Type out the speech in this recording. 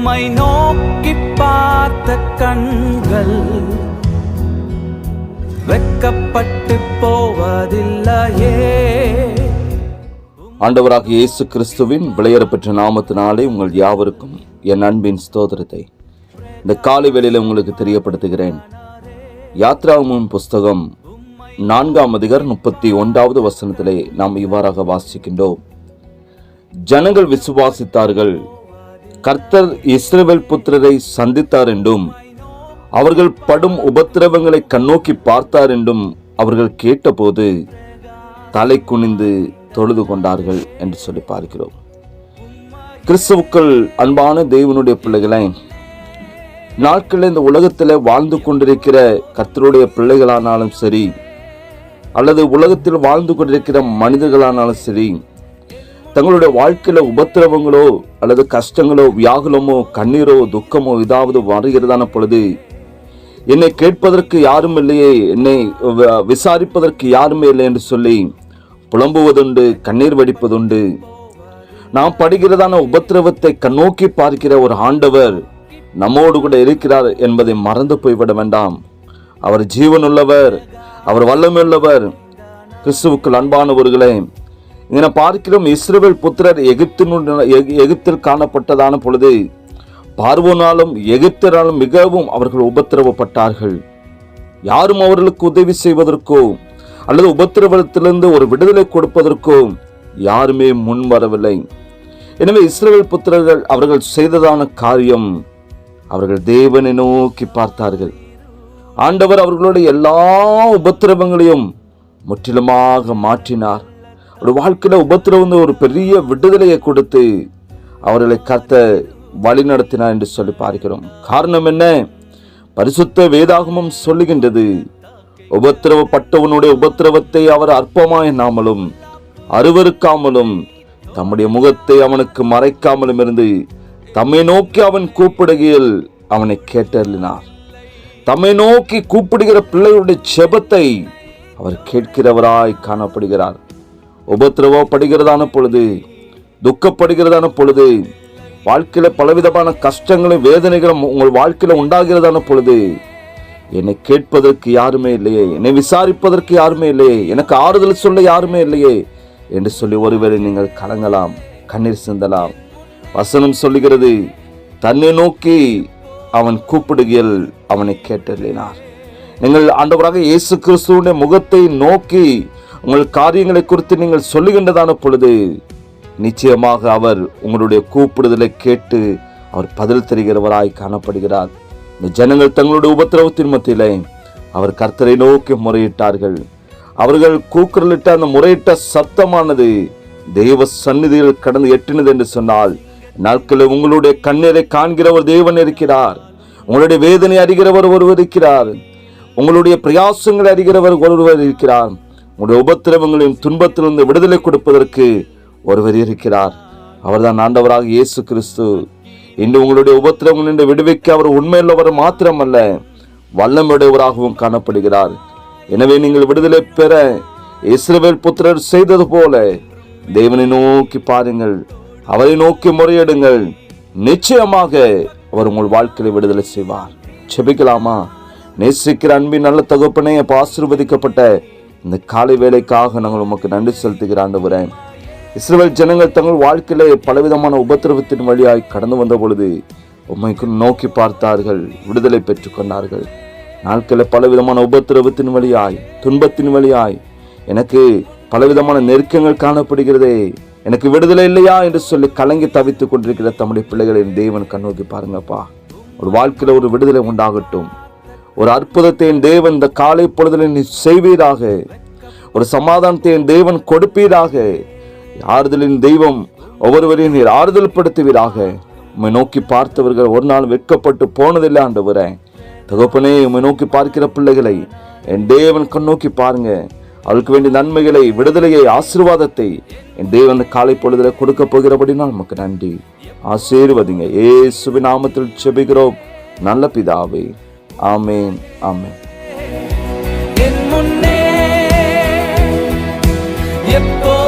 உம்மை நோக்கி பார்த்த கண்கள் வெக்கப்பட்டு போவதில்லையே. ஆண்டவராக இயேசு கிறிஸ்துவின் விளையரப்பெற்ற நாமத்தினாலே உங்கள் யாவருக்கும் என் அன்பின் ஸ்தோத்திரத்தை. இந்த காலை வேளையில் உங்களுக்கு தெரியப்படுத்துகிறேன். யாத்ராமும் புஸ்தகம் நான்காம் அதிகார் முப்பத்தி ஒன்றாவது வசனத்திலே நாம் இவ்வாறாக வாசிக்கின்றோம். ஜனங்கள் விசுவாசித்தார்கள். கர்த்தர் இஸ்ரவேல் புத்திரரை சந்தித்தார் என்றும் அவர்கள் படும் உபத்திரவங்களை கண்ணோக்கி பார்த்தார் என்றும் அவர்கள் கேட்டபோது தலை குனிந்து தொழுது கொண்டார்கள் என்று சொல்லி பார்க்கிறோம். கிறிஸ்துவுக்கள் அன்பான தெய்வனுடைய பிள்ளைகளை நாட்களில் இந்த உலகத்தில் வாழ்ந்து கொண்டிருக்கிற கர்த்தருடைய பிள்ளைகளானாலும் சரி அல்லது உலகத்தில் வாழ்ந்து கொண்டிருக்கிற மனிதர்களானாலும் சரி தங்களுடைய வாழ்க்கையில் உபத்திரவங்களோ அல்லது கஷ்டங்களோ வியாகுலமோ கண்ணீரோ துக்கமோ ஏதாவது வருகிறதான பொழுது என்னை கேட்பதற்கு யாரும் இல்லையே என்னை விசாரிப்பதற்கு யாருமே இல்லை என்று சொல்லி புலம்புவதுண்டு கண்ணீர் வடிப்பதுண்டு. நாம் படுகிறதான உபத்திரவத்தை கண்ணோக்கி பார்க்கிற ஒரு ஆண்டவர் நம்மோடு கூட இருக்கிறார் என்பதை மறந்து போய்விட வேண்டாம். அவர் ஜீவனுள்ளவர் அவர் வல்லமையுள்ளவர். கிறிஸ்துவுக்குள் அன்பானவர்களே என பார்க்கிறோம் இஸ்ரேல் புத்திரர் எகிப்தினுடன் எகிப்தில் காணப்பட்டதான பொழுது பார்வோனாலும் எகிப்தராலும் மிகவும் அவர்கள் உபத்திரவப்பட்டார்கள். யாரும் அவர்களுக்கு உதவி செய்வதற்கோ அல்லது உபத்திரவத்திலிருந்து ஒரு விடுதலை கொடுப்பதற்கோ யாருமே முன் வரவில்லை. எனவே இஸ்ரேல் புத்திரர்கள் அவர்கள் செய்ததான காரியம் அவர்கள் தேவனை நோக்கி பார்த்தார்கள். ஆண்டவர் அவர்களுடைய எல்லா உபத்திரவங்களையும் முற்றிலுமாக மாற்றினார். ஒரு வாழ்க்கையில் உபத்திரவம் வந்து ஒரு பெரிய விடுதலையை கொடுத்து அவர்களை கத்த வழி நடத்தினார் என்று சொல்லி பார்க்கிறோம். காரணம் என்ன? பரிசுத்த வேதாகமம் சொல்லுகின்றது. உபத்திரவப்பட்டவனுடைய உபத்திரவத்தை அவர் அற்பமாய் நாமலும் அருவருக்காமலும் தம்முடைய முகத்தை அவனுக்கு மறைக்காமலும் இருந்து தம்மை நோக்கி அவன் கூப்பிடுகையில் அவனை கேட்டறினார் தம்மை நோக்கி கூப்பிடுகிற பிள்ளைகளுடைய செபத்தை அவர் கேட்கிறவராய் காணப்படுகிறார். உபத்திரவப்படுகிறதான பொழுது துக்கப்படுகிறதான பொழுது வாழ்க்கையில் பலவிதமான கஷ்டங்களும் வேதனைகளும் உங்கள் வாழ்க்கையில் உண்டாகிறதான பொழுது என்னை கேட்பதற்கு யாருமே இல்லையே என்னை விசாரிப்பதற்கு யாருமே இல்லையே எனக்கு ஆறுதல் சொல்ல யாருமே இல்லையே என்று சொல்லி ஒருவேளை நீங்கள் கலங்கலாம் கண்ணீர் சிந்தலாம். வசனம் சொல்லுகிறது தன்னை நோக்கி அவன் கூப்பிடுகையில் அவனை கேட்டறினார். நீங்கள் ஆண்டவராக இயேசு கிறிஸ்துவுடைய முகத்தை நோக்கி உங்கள் காரியங்களை குறித்து நீங்கள் சொல்லுகின்றதான பொழுது நிச்சயமாக அவர் உங்களுடைய கூப்பிடுதலை கேட்டு அவர் பதில் தருகிறவராய் காணப்படுகிறார். இந்த ஜனங்கள் தங்களுடைய உபத்திரவத்தின் மத்தியிலே அவர் கர்த்தரை நோக்கி முறையிட்டார்கள். அவர்கள் கூக்குரலிட்ட அந்த முறையிட்ட சத்தமானது தெய்வ சந்நிதியில் கடந்து எட்டினது என்று சொன்னால் நாட்களில் உங்களுடைய கண்ணீரை காண்கிற ஒரு தேவன் இருக்கிறார். உங்களுடைய வேதனை அறிகிறவர் ஒருவர் இருக்கிறார். உங்களுடைய பிரயாசங்களை அறிகிறவர் ஒருவர் இருக்கிறார். உங்களுடைய உபத்திரவங்களையும் துன்பத்திலிருந்து விடுதலை கொடுப்பதற்கு ஒருவர் இருக்கிறார். அவர்தான் ஆண்டவராக இயேசு கிறிஸ்து. இன்று உங்களுடைய உபத்திரவங்கள் நின்று விடுவிக்க அவர் உண்மையுள்ளவர் மாத்திரமல்ல வல்லமுடையவராகவும் காணப்படுகிறார். எனவே நீங்கள் விடுதலை பெற இஸ்ரவேல் புத்திரர் செய்தது போல தேவனை நோக்கி பாருங்கள் அவரை நோக்கி முறையிடுங்கள். நிச்சயமாக அவர் உங்கள் வாழ்க்கையை விடுதலை செய்வார். செபிக்கலாமா நேசிக்கிற அன்பின் நல்ல தகுப்பனையை ஆசிர்வதிக்கப்பட்ட ஆசீர்வதிக்கப்பட்ட இந்த காலை வேலைக்காக நாங்கள் உமக்கு நன்றி செலுத்துகிற ஆண்டவரே. இஸ்ரேல் ஜனங்கள் தங்கள் வாழ்க்கையிலே பலவிதமான உபத்திரவத்தின் வழியாய் கடந்து வந்த பொழுது உண்மைக்கு நோக்கி பார்த்தார்கள் விடுதலை பெற்றுக்கொண்டார்கள் நாட்களில் பலவிதமான உபத்திரவத்தின் வழியாய் துன்பத்தின் வழியாய் எனக்கு பலவிதமான நெருக்கங்கள் காணப்படுகிறதே. எனக்கு விடுதலை இல்லையா என்று சொல்லி கலங்கி தவித்துக் கொண்டிருக்கிற தம்முடைய பிள்ளைகளின் தேவன் கண்ணோக்கி பாருங்கப்பா. ஒரு வாழ்க்கையில் ஒரு விடுதலை உண்டாகட்டும். ஒரு அற்புதத்தை என் தேவன் இந்த காலை பொழுதில் நீ செய்வீராக. ஒரு சமாதானத்தை என் தேவன் கொடுப்பீராக. ஆறுதலின் தெய்வம் ஒவ்வொருவரையும் நீர் ஆறுதல் படுத்துவீராக உம்மை நோக்கி பார்த்தவர்கள் ஒரு நாள் வெட்கப்பட்டு போனதில்லை ஆண்டவரே. தகப்பனே உம்மை நோக்கி பார்க்கிற பிள்ளைகளை என் தேவன் கண்ணோக்கி பாருங்க. அவளுக்கு வேண்டிய நன்மைகளை விடுதலையை ஆசீர்வாதத்தை என் தேவன் காலை பொழுதில் கொடுக்க போகிறபடினால் நமக்கு நன்றி. ஆசீர்வதிங்க. ஏசுவி நாமத்தில் செபிக்கிறோம் நல்ல பிதாவே. ஆமேன் ஆமேன். எப்போ